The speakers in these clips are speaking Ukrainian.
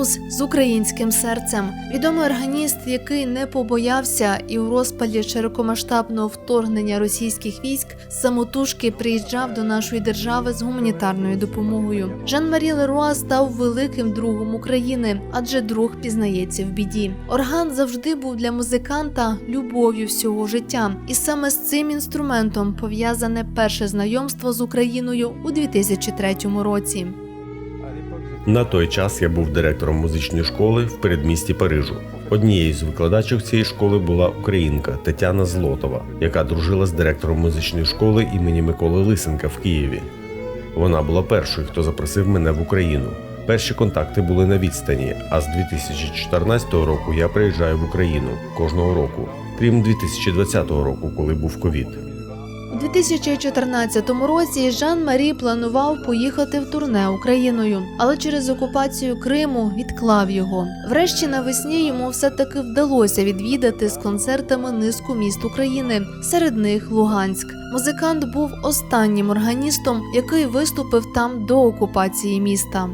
француз з українським серцем, відомий органіст, який не побоявся і у розпалі широкомасштабного вторгнення російських військ самотужки приїжджав до нашої держави з гуманітарною допомогою. Жан-Марі Леруа став великим другом України, адже друг пізнається в біді. Орган завжди був для музиканта любов'ю всього життя, і саме з цим інструментом пов'язане перше знайомство з Україною у 2003 році. На той час я був директором музичної школи в передмісті Парижу. Однією з викладачок цієї школи була українка Тетяна Злотова, яка дружила з директором музичної школи імені Миколи Лисенка в Києві. Вона була першою, хто запросив мене в Україну. Перші контакти були на відстані, а з 2014 року я приїжджаю в Україну кожного року, крім 2020 року, коли був ковід. У 2014 році Жан-Марі планував поїхати в турне Україною, але через окупацію Криму відклав його. Врешті навесні йому все таки вдалося відвідати з концертами низку міст України, серед них Луганськ. Музикант був останнім органістом, який виступив там до окупації міста.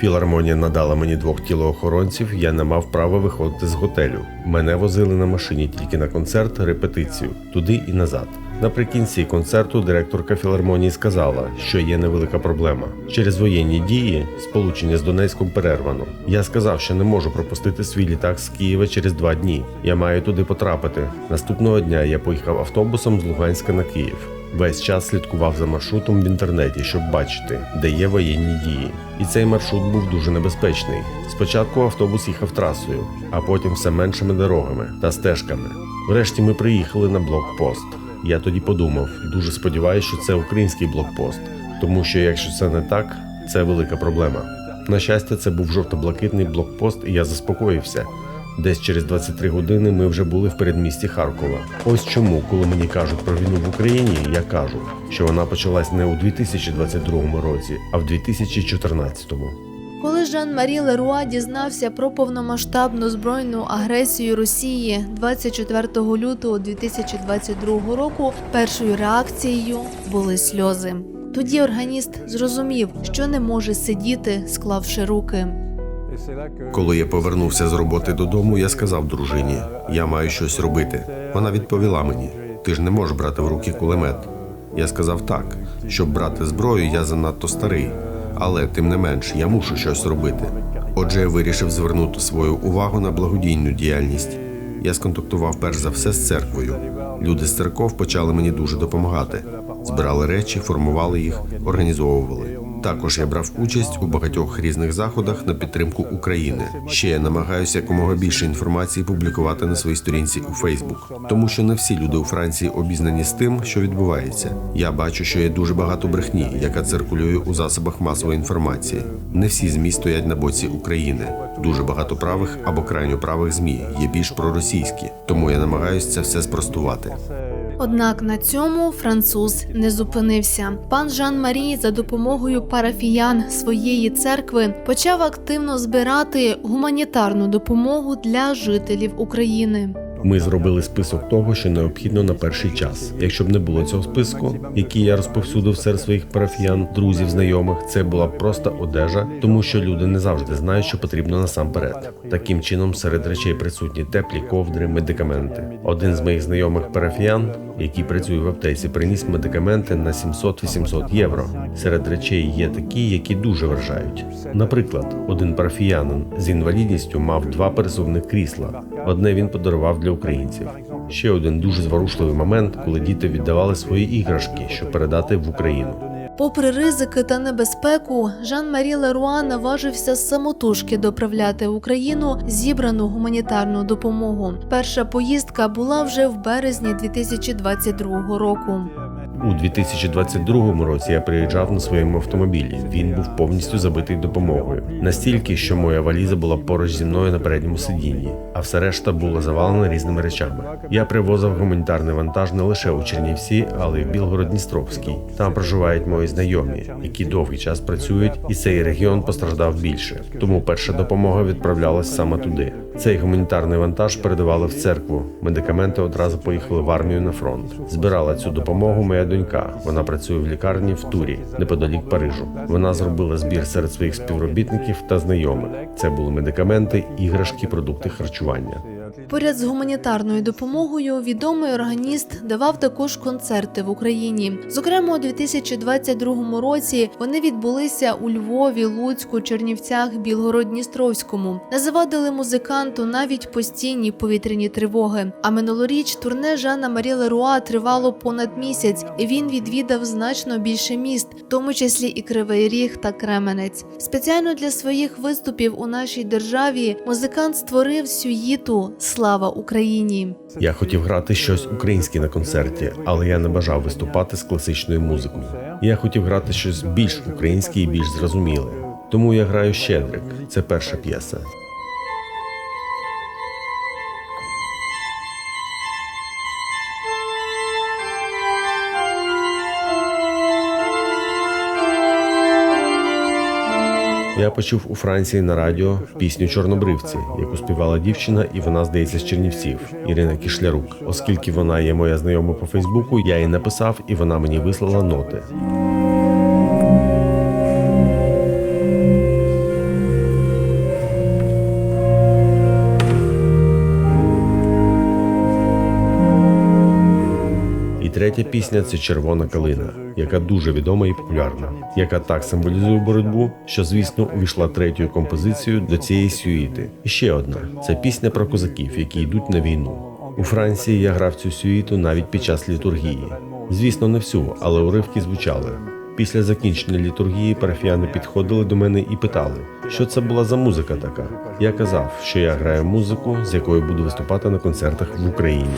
Філармонія надала мені двох тілоохоронців, я не мав права виходити з готелю. Мене возили на машині тільки на концерт, репетицію, туди і назад. Наприкінці концерту директорка філармонії сказала, що є невелика проблема. Через воєнні дії сполучення з Донецьком перервано. Я сказав, що не можу пропустити свій літак з Києва через два дні. Я маю туди потрапити. Наступного дня я поїхав автобусом з Луганська на Київ. Весь час слідкував за маршрутом в інтернеті, щоб бачити, де є воєнні дії. І цей маршрут був дуже небезпечний. Спочатку автобус їхав трасою, а потім все меншими дорогами та стежками. Врешті ми приїхали на блокпост. Я тоді подумав, дуже сподіваюся, що це український блокпост, тому що якщо це не так, це велика проблема. На щастя, це був жовто-блакитний блокпост, і я заспокоївся. Десь через 23 години ми вже були в передмісті Харкова. Ось чому, коли мені кажуть про війну в Україні, я кажу, що вона почалась не у 2022 році, а в 2014. Коли Жан-Марі Леруа дізнався про повномасштабну збройну агресію Росії 24 лютого 2022 року, першою реакцією були сльози. Тоді органіст зрозумів, що не може сидіти, склавши руки. Коли я повернувся з роботи додому, я сказав дружині: я маю щось робити. Вона відповіла мені: ти ж не можеш брати в руки кулемет. Я сказав так, щоб брати зброю, я занадто старий, але тим не менш я мушу щось робити. Отже, я вирішив звернути свою увагу на благодійну діяльність. Я сконтактував перш за все з церквою. Люди з церков почали мені дуже допомагати. Збирали речі, формували їх, організовували. Також я брав участь у багатьох різних заходах на підтримку України. Ще я намагаюся якомога більше інформації публікувати на своїй сторінці у Фейсбук, тому що не всі люди у Франції обізнані з тим, що відбувається. Я бачу, що є дуже багато брехні, яка циркулює у засобах масової інформації. Не всі змі стоять на боці України. Дуже багато правих або крайньо правих змі є більш проросійські, тому я намагаюся це все спростувати. Однак на цьому француз не зупинився. Пан Жан-Марі за допомогою парафіян своєї церкви почав активно збирати гуманітарну допомогу для жителів України. Ми зробили список того, що необхідно на перший час. Якщо б не було цього списку, який я розповсюдив серед своїх парафіян, друзів, знайомих, це була б просто одежа, тому що люди не завжди знають, що потрібно насамперед. Таким чином, серед речей присутні теплі ковдри, медикаменти. Один з моїх знайомих парафіян, який працює в аптеці, приніс медикаменти на 700-800 євро. Серед речей є такі, які дуже вражають. Наприклад, один парафіянин з інвалідністю мав два пересувних крісла. Одне він подарував для українців. Ще один дуже зворушливий момент, коли діти віддавали свої іграшки, щоб передати в Україну. Попри ризики та небезпеку, Жан-Марі Леруа наважився самотужки доправляти Україну зібрану гуманітарну допомогу. Перша поїздка була вже в березні 2022 року. У 2022 році я приїжджав на своєму автомобілі. Він був повністю забитий допомогою. Настільки, що моя валіза була поруч зі мною на передньому сидінні, а все решта було завалено різними речами. Я привозив гуманітарний вантаж не лише у Чернівці, але й в Білгород-Дністровський. Там проживають мої знайомі, які довгий час працюють, і цей регіон постраждав більше. Тому перша допомога відправлялась саме туди. Цей гуманітарний вантаж передавали в церкву. Медикаменти одразу поїхали в армію на фронт. Збирала цю допомогу моя донька. Вона працює в лікарні в Турі, неподалік Парижу. Вона зробила збір серед своїх співробітників та знайомих. Це були медикаменти, іграшки, продукти харчування. Поряд з гуманітарною допомогою відомий органіст давав також концерти в Україні. Зокрема, у 2022 році вони відбулися у Львові, Луцьку, Чернівцях, Білгород-Дністровському. Не завадили музиканту навіть постійні повітряні тривоги. А минулоріч турне Жана Марі Леруа тривало понад місяць, і він відвідав значно більше міст, в тому числі і Кривий Ріг та Кременець. Спеціально для своїх виступів у нашій державі музикант створив сюїту Слава Україні. Я хотів грати щось українське на концерті, але я не бажав виступати з класичною музикою. Я хотів грати щось більш українське і більш зрозуміле. Тому я граю Щедрик. Це перша п'єса. Я почув у Франції на радіо пісню Чорнобривці, яку співала дівчина, і вона здається з Чернівців Ірина Кишлярук. Оскільки вона є моя знайома по Фейсбуку, я їй написав, і вона мені вислала ноти. Третя пісня це Червона калина, яка дуже відома і популярна, яка так символізує боротьбу, що звісно увійшла третьою композицією до цієї сюїти. І ще одна це пісня про козаків, які йдуть на війну. У Франції я грав цю сюїту навіть під час літургії. Звісно, не всю, але уривки звучали. Після закінчення літургії парафіяни підходили до мене і питали, що це була за музика така. Я казав, що я граю музику, з якою буду виступати на концертах в Україні.